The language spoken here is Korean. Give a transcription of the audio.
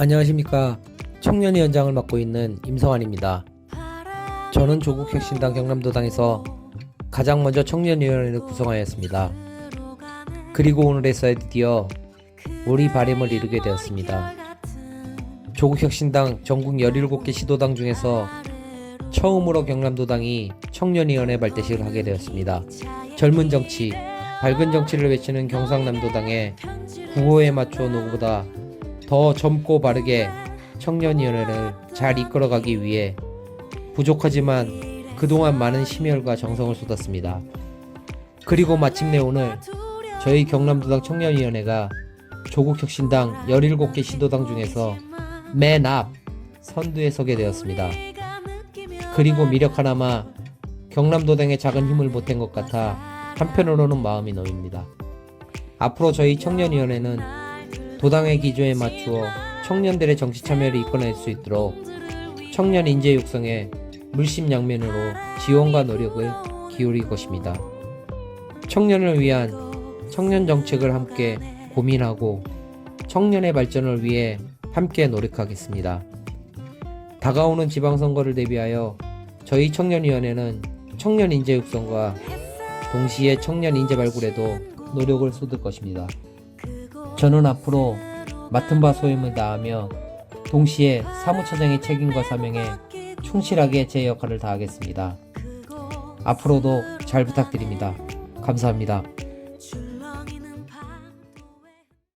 안녕하십니까 청년위원장을 맡고 있는 임성환입니다. 저는 조국 혁신당 경남도당에서 가장 먼저 청년위원회를 구성하였습니다. 그리고 오늘에서야 드디어 우리 바램을 이루게 되었습니다. 조국 혁신당 전국 17개 시도당 중에서 처음으로 경남도당이 청년위원회 발대식을 하게 되었습니다. 젊은 정치, 밝은 정치를 외치는 경상남도당의 구호에 맞춰 누구보다 더 젊고 바르게 청년위원회를 잘 이끌어가기 위해 부족하지만 그동안 많은 심혈과 정성을 쏟았습니다. 그리고 마침내 오늘 저희 경남도당 청년위원회가 조국혁신당 17개 시도당 중에서 맨 앞 선두에 서게 되었습니다. 그리고 미력 하나마 경남도당의 작은 힘을 보탠 것 같아 한편으로는 마음이 놓입니다. 앞으로 저희 청년위원회는 도당의 기조에 맞추어 청년들의 정치 참여를 이끌어낼 수 있도록 청년 인재 육성에 물심양면으로 지원과 노력을 기울일 것입니다. 청년을 위한 청년 정책을 함께 고민하고 청년의 발전을 위해 함께 노력하겠습니다. 다가오는 지방선거를 대비하여 저희 청년위원회는 청년 인재 육성과 동시에 청년 인재 발굴에도 노력을 쏟을 것입니다. 저는 앞으로 맡은 바 소임을 다하며 동시에 사무처장의 책임과 사명에 충실하게 제 역할을 다하겠습니다. 앞으로도 잘 부탁드립니다. 감사합니다.